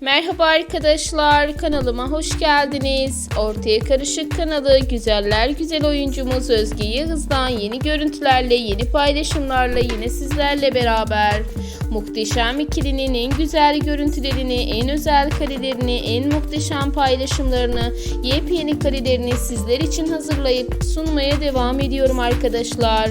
Merhaba arkadaşlar, kanalıma hoş geldiniz. Ortaya Karışık kanalı güzeller güzel oyuncumuz Özge Yağız'dan yeni görüntülerle, yeni paylaşımlarla yine sizlerle beraber. Muhteşem ikilinin en güzel görüntülerini, en özel karelerini, en muhteşem paylaşımlarını, yepyeni karelerini sizler için hazırlayıp sunmaya devam ediyorum arkadaşlar.